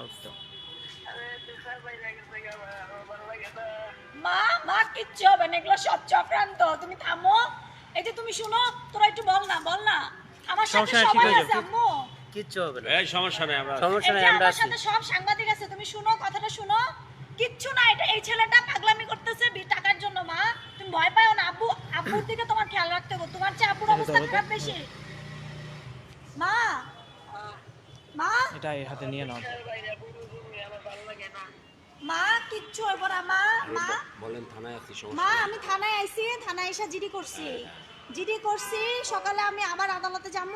না মা মা কিচ্ছু হবে না এগুলো সব চক্রান্ত। তুমি থামো। এই যে তুমি শুনো তোরা একটু বল না বল না। আমার সাথে সমস্যা নেই, ঠিক সবাই আছে আম্মু। কিচ্ছু হবে না। এই সমস্যা নেই আমরা সমস্যা নাই আমরা আমার সাথে সব সাংবাদিক আছে তুমি শুনো কথাটা শুনো। কিচ্ছু না এটা এই ছেলেটা পাগলামি করতেছে বি- টাকার জন্য মা। তুমি ভয় পাও না আব্বু আব্বুর দিকে তোমার খেয়াল রাখতে হবে। তোমার চেয়ে আব্বুর অবস্থা খারাপ বেশি। মা মা? এটা এই হাতে নিয়ে নাও। মা কিচ্ছু হইব না মা মা। বলেন থানায় আছি মা আমি থানায় আইছি থানায় এসে জিডি করছি। জিডি করছি সকালে আমি আবার আদালতে যাব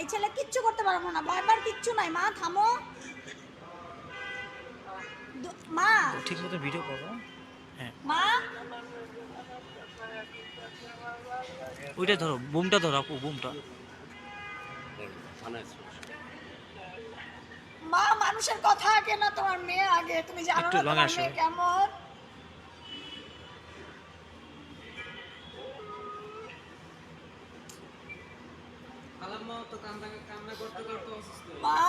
এই ছেলে কিচ্ছু করতে পারব না ভয়বার কিচ্ছু নাই। মা থামো। মা। ঠিক মতো ভিডিও করো। হ্যাঁ। মা। ওইটা ধরো বুমটা ধরো আপু বুমটা। থানায় আছি মা মানুষের কথা আগে না তোমার মেয়ে আগে। তুমি জানো না তোমার মেয়ে কেমন? মা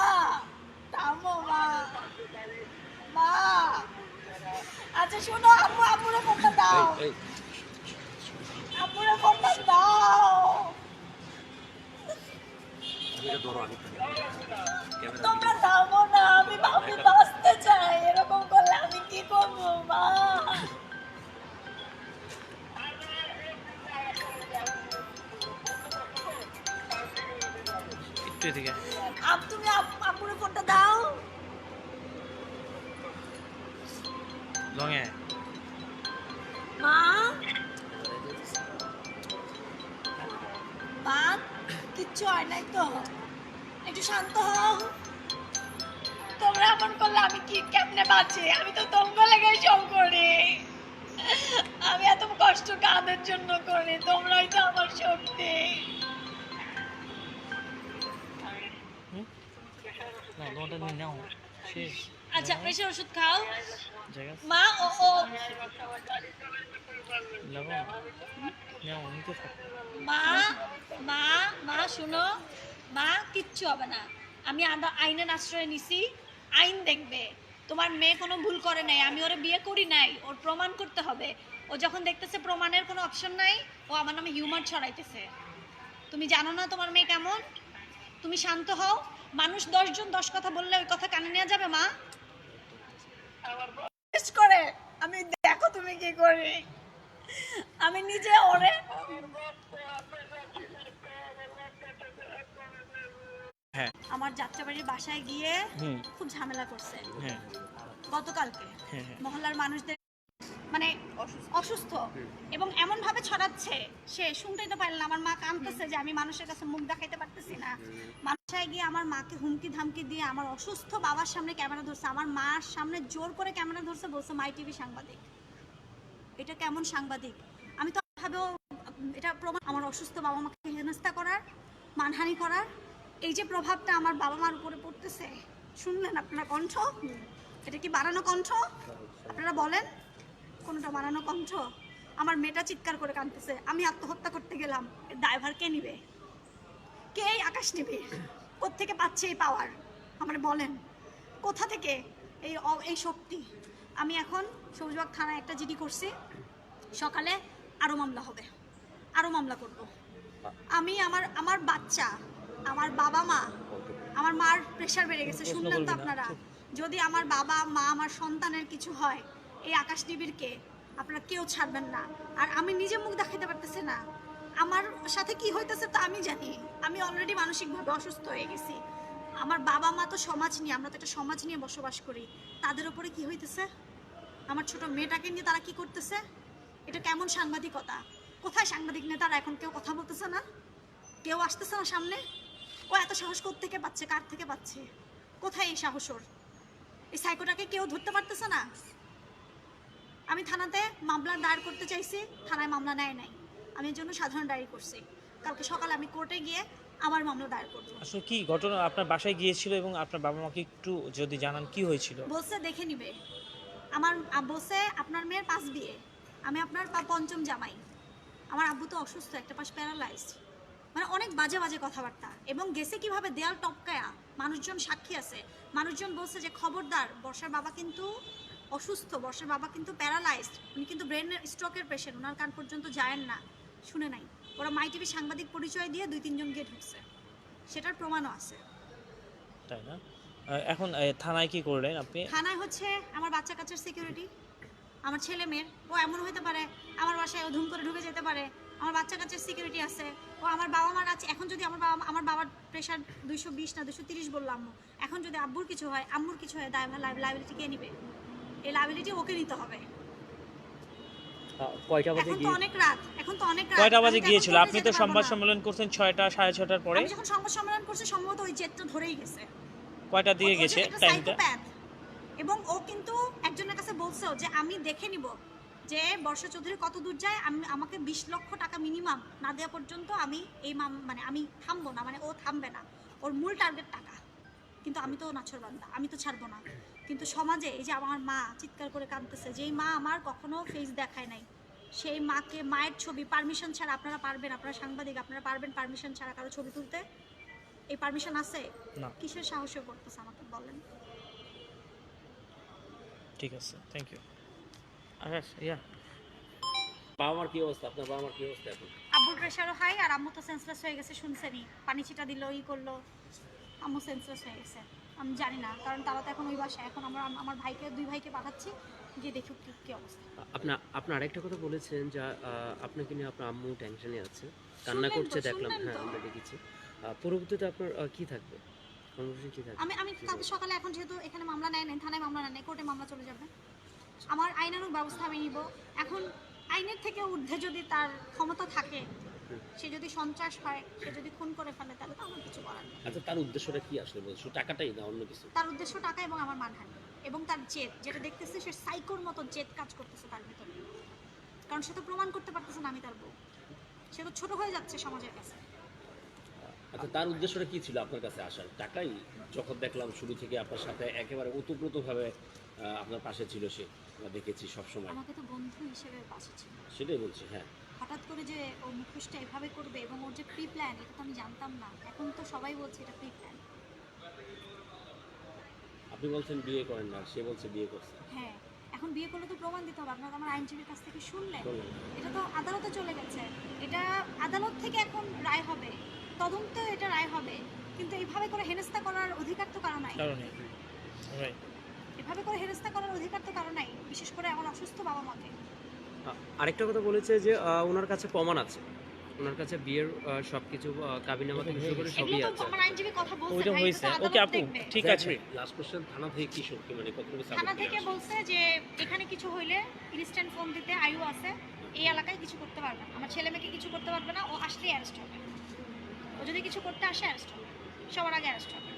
থামো মা। মা। আচ্ছা শোনো আম্মু আম্মুরে ফোনটা দাও। আম্মুরে ফোনটা দাও। ধরো আমি তোমরা থামো না আমি আমি বাঁচতে চাই এরকম করলে আমি কি করব মা? একটু এদিকে আপ তুমি আপ- ফোনটা দাও। লঙে মা? মা কিচ্ছু হয় নাই তো? একটু শান্ত হও। তোমরা এমন করলে আমি কি কেমনে বাঁচি? আমি তো তোমরা লেগে সব করি। আমি এত কষ্ট কাদের জন্য করি? তোমরাই তো আমার শক্তি। আচ্ছা প্রেশার ওষুধ খাও। মা ও ও। মা মা মা শুনো। মা, কিচ্ছু হবে না। আমি আদা- আইনের আশ্রয় নিছি, আইন দেখবে। তোমার মেয়ে কোনো ভুল করে নাই, আমি ওরে বিয়ে করি নাই, ওর প্রমাণ করতে হবে। ও যখন দেখতেছে প্রমাণের কোনো অপশন নাই, ও আমার নামে হিউমার ছড়াইতেছে। তুমি জানো না তোমার মেয়ে কেমন? তুমি শান্ত হও। মানুষ দশজন দশ কথা বললে ওই কথা কানে নেওয়া যাবে, মা? করে, আমি দেখো তুমি কি করে। আমি নিজে ওরে হ্যাঁ। আমার যাত্রাবাড়ির বাসায় গিয়ে খুব ঝামেলা করছে। হ্যাঁ। গতকালকে হ্যাঁ হ্যাঁ। মহল্লার মানুষদের মানে অসুস্থ। এবং এমন ভাবে ছড়াচ্ছে সে শুনতেই তো পারলাম আমার মা কাঁদতেছে যে আমি মানুষের কাছে মুখ দেখাইতে পারতেছি না। বাসায় গিয়ে আমার মাকে হুমকি ধামকি দিয়ে আমার অসুস্থ বাবার সামনে ক্যামেরা ধরছে। আমার মার সামনে জোর করে ক্যামেরা ধরছে বলছে মাই টিভি সাংবাদিক। এটা কেমন সাংবাদিক? আমি তো ভাবেও এটা প্রমাণ আমার অসুস্থ বাবা মাকে হেনস্থা করার মানহানি করার এই যে প্রভাবটা আমার বাবা মার উপরে পড়তেছে, শুনলেন আপনারা কণ্ঠ? এটা কি বাড়ানো কণ্ঠ? আপনারা বলেন, কোনটা বাড়ানো কণ্ঠ? আমার মেয়েটা চিৎকার করে কাঁদতেছে, আমি আত্মহত্যা করতে গেলাম, এর দায়ভার কে নিবে? কে এই আকাশ নিবে? কোত্থেকে পাচ্ছে এই পাওয়ার আমার বলেন, কোথা থেকে এই এই শক্তি? আমি এখন সবুজবাগ থানায় একটা জিডি করছি, সকালে আরও মামলা হবে আরও মামলা করব। আমি আমার আমার বাচ্চা আমার বাবা মা আমার মার প্রেশার বেড়ে গেছে শুনলেন তো আপনারা। যদি আমার বাবা মা আমার সন্তানের কিছু হয় এই আকাশ নিবিড়কে আপনারা কেউ ছাড়বেন না। আর আমি নিজে মুখ দেখাতে পারতেছি না। আমার সাথে কি হইতেছে তা আমি জানি। আমি অলরেডি মানসিকভাবে অসুস্থ হয়ে গেছি। আমার বাবা মা তো সমাজ নিয়ে আমরা তো একটা সমাজ নিয়ে বসবাস করি। তাদের উপরে কি হইতেছে? আমার ছোট মেয়েটাকে নিয়ে তারা কি করতেছে? এটা কেমন সাংবাদিকতা? কোথায় সাংবাদিক নেতারা এখন কেউ কথা বলতেছে না? কেউ আসতেছে না সামনে? ও এত সাহস থেকে পাচ্ছে? কার থেকে পাচ্ছে? কোথায় এই সাহস ওর? এই সাইকোটাকে কেউ ধরতে পারতেছে না? আমি থানাতে মামলা দায়ের করতে চাইছি থানায় মামলা নেয় নাই। আমি এর জন্য সাধারণ ডায়েরি করছি। কালকে সকালে আমি কোর্টে গিয়ে আমার মামলা দায়ের করব। আসলে কি ঘটনা? আপনার বাসায় গিয়েছিল এবং আপনার বাবা মাকে একটু যদি জানান কি হয়েছিল? বলছে দেখে নিবে। আমার বলছে আপনার মেয়ের পাঁচ বিয়ে। আমি আপনার পঞ্চম জামাই। আমার আব্বু তো অসুস্থ একটা পাশ প্যারালাইজড মানে অনেক বাজে বাজে কথাবার্তা। এবং গেছে কীভাবে? দেয়াল টপকায়া। মানুষজন সাক্ষী আছে। মানুষজন বলছে যে খবরদার বর্ষার বাবা কিন্তু অসুস্থ বর্ষার বাবা কিন্তু প্যারালাইজড উনি কিন্তু ব্রেনের স্ট্রোকের পেশেন্ট ওনার কান পর্যন্ত যায়েন না। শুনে নাই। ওরা মাই টিভি সাংবাদিক পরিচয় দিয়ে দুই তিনজন গিয়ে ঢুকছে। সেটার প্রমাণও আছে। তাই না? এখন থানায় কি করলেন আপনি? থানায় হচ্ছে আমার বাচ্চা কাচ্চার সিকিউরিটি আমার ছেলে মেয়ের। ও এমন হতে পারে আমার বাসায় ও ধুম করে ঢুকে যেতে পারে। আমার বাচ্চা কাচ্চার সিকিউরিটি আছে। ও আমার বাবা মার আছে এখন যদি আমার বাবা আমার বাবার প্রেশার দুইশো বিশ না দুশো তিরিশ বললাম আম্মু এখন যদি আব্বুর কিছু হয় আম্মুর কিছু হয় দায় লাইবিলিটি কে নিবে? এই লাইবিলিটি ওকে নিতে হবে। কয়টা বাজে তো গিয়ে অনেক রাত। এখন তো অনেক রাত। কয়টা আমি বাজে গিয়েছিল? আপনি তো সংবাদ সম্মেলন করছেন ছয়টা সাড়ে ছটার পরে। আমি যখন সংবাদ সম্মেলন করছি সম্ভবত ওই জেটটা ধরেই গেছে। কয়টা দিয়ে গেছে টাইমটা এবং ও কিন্তু একজনের কাছে বলছেও যে আমি দেখে নিব যে বর্ষা চৌধুরী কত দূর যায় আমি আমাকে বিশ লক্ষ টাকা মিনিমাম না দেওয়া পর্যন্ত আমি এই মানে আমি থামবো না মানে ও থামবে না। ওর মূল টার্গেট টাকা। কিন্তু আমি তো নাছর বান্দা আমি তো ছাড়বো না। কিন্তু সমাজে এই যে আমার মা চিৎকার করে কাঁদতেছে যেই মা আমার কখনো ফেস দেখায় নাই। সেই মাকে মায়ের ছবি পারমিশন ছাড়া আপনারা পারবেন আপনারা সাংবাদিক আপনারা পারবেন পারমিশন ছাড়া কারও ছবি তুলতে? এই পারমিশন আছে? কিসের সাহসে করতেছে আমাকে বলেন? ঠিক আছে থ্যাংক ইউ আকাশ ইয়া বাবা মার কি অবস্থা? আপনার বাবা মার কি অবস্থা এখন? আব্বুর প্রেশারও হাই আর আম্মু তো সেন্সলেস হয়ে গেছে শুনছেনই। পানি ছিটা দিল ই করল। আম্মু সেন্সলেস হয়ে গেছে। আমি জানি না কারণ তারা তো এখন ওই বাসায়। এখন আমরা আমার ভাইকে দুই ভাইকে পাঠাচ্ছি গিয়ে দেখুক কি কি অবস্থা। আপনার আপনার আরেকটা কথা বলেছেন যে আপনাকে নিয়ে আপনার আম্মু টেনশনে আছে। কান্না করছে দেখলাম হ্যাঁ তো। আমরা দেখেছি। পরবর্তীতে আপনার কি থাকবে? কর্মসূচি কি থাকবে? আমি আমি কালকে সকালে এখন যেহেতু এখানে মামলা নেয় নাই থানায় মামলা নেয় কোর্টে মামলা চলে যাবে। আমার আইনানুগ ব্যবস্থা আমি নিব। এখন আইনের থেকে ঊর্ধ্বে যদি তার ক্ষমতা থাকে সে যদি সন্ত্রাস হয় সে যদি খুন করে ফেলে তাহলে তো আমার কিছু করার নেই। আচ্ছা তার উদ্দেশ্যটা কি আসলে বলছো? টাকাটাই না অন্য কিছু? তার উদ্দেশ্য টাকা এবং আমার মানহানি এবং তার জেদ যেটা দেখতেছে সে সাইকোর মতো জেদ কাজ করতেছে তার ভিতরে। কারণ সে তো প্রমাণ করতে পারতেছে না আমি তার বউ। সে তো ছোট হয়ে যাচ্ছে সমাজের কাছে। আচ্ছা তার উদ্দেশ্যটা কি ছিল আপনার কাছে আসার? টাকাই যখন দেখলাম শুরু থেকে আপনার সাথে একেবারে ওতপ্রোতভাবে আপনার পাশে ছিল সে। দেখেছি সবসময়। আমাকে তো বন্ধু হিসেবে পাশে ছিল। সেটাই বলছি হ্যাঁ। হঠাৎ করে যে ও মুখোশটা এভাবে করবে এবং ওর যে প্রি প্ল্যান এটা তো আমি জানতাম না। এখন তো সবাই বলছে এটা প্রি প্ল্যান আপনি বলছেন বিয়ে করেন না সে বলছে বিয়ে করছে। হ্যাঁ এখন বিয়ে করলে তো প্রমাণ দিতে হবে। আপনারা আমার আইনজীবীর কাছ থেকে শুনলেন। এটা তো আদালতে চলে গেছে। এটা আদালত থেকে এখন রায় হবে। তদন্ত এটা রায় হবে। কিন্তু এইভাবে করে হেনস্থা করার অধিকার তো কারও নাই। কারণে রাইট এভাবে করে হেনস্থা করার অধিকার তো কারও নাই বিশেষ করে আমার অসুস্থ বাবা মাকে। আরেকটা কথা বলেছে যে আহ, ওনার কাছে প্রমাণ আছে। ওনার কাছে বিয়ের সবকিছু কাবিনামা থেকে শুরু করে সবই তো আছে। আমার আইনজীবী কথা বলছে ওইটা ভাই, হয়েছে। ওকে আপু ঠিক আছে। লাস্ট কোশ্চেন থানা থেকে কি সত্যি মানে কতটুকু support থানা থেকে বলছে যে এখানে কিছু হইলে ইনস্ট্যান্ট ফোন দিতে আয়ু আছে এই এলাকায় কিছু করতে পারবে না। আমার ছেলে মেয়েকে কিছু করতে পারবে না ও আসলেই অ্যারেস্ট হবে। ও যদি কিছু করতে আসে অ্যারেস্ট হবে। সবার আগে অ্যারেস্ট হবে।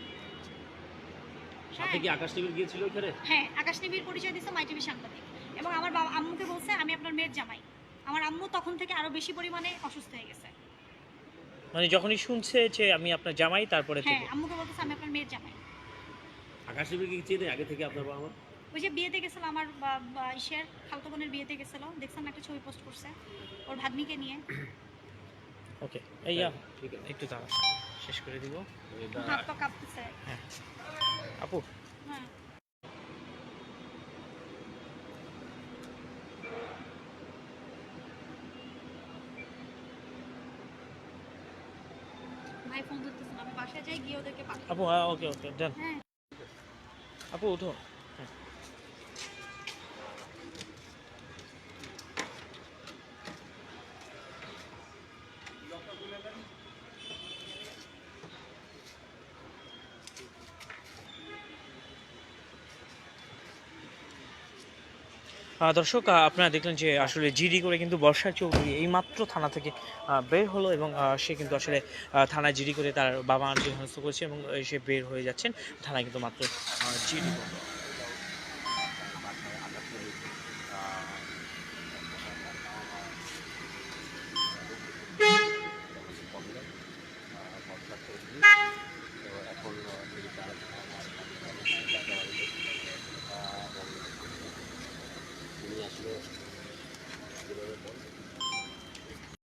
সাথে কি আকাশ গিয়েছিল ওখানে হ্যাঁ আকাশ নিবির পরিচয় দিচ্ছে মাই টিভি সাংবাদিক। এবং আমার বাবা আম্মুকে বলছে আমি আপনার মেয়ের জামাই। আমার আম্মু তখন থেকে আরও বেশি পরিমাণে অসুস্থ হয়ে গেছে। মানে যখনই শুনছে যে আমি আপনার জামাই তারপরে হ্যাঁ আম্মুকে বলতেছে আমি আপনার মেয়ের জামাই। আকাশ কি চেনে আগে থেকে আপনার বাবা ওই যে বিয়েতে গেছিল আমার ইসের খালতো বোনের বিয়েতে গেছিল। দেখছিলাম একটা ছবি পোস্ট করছে ওর ভাগ্নিকে নিয়ে। ওকে এই ঠিক আছে। একটু দাঁড়া শেষ করে দিব। আপু? হ্যাঁ। ভাই ফোন ধরতেছে না আমি যাই গিয়ে ওদেরকে পাঠাবো আপু হ্যাঁ ওকে ওকে ডান হ্যাঁ। আপু উঠো দর্শক আপনারা দেখলেন যে আসলে জিডি করে কিন্তু বর্ষা চৌধুরী এইমাত্র থানা থেকে বের হলো এবং সে কিন্তু আসলে থানায় জিডি করে তার বাবা আনকে হস্ত করেছে এবং সে বের হয়ে যাচ্ছেন। থানায় কিন্তু মাত্র জিডি করল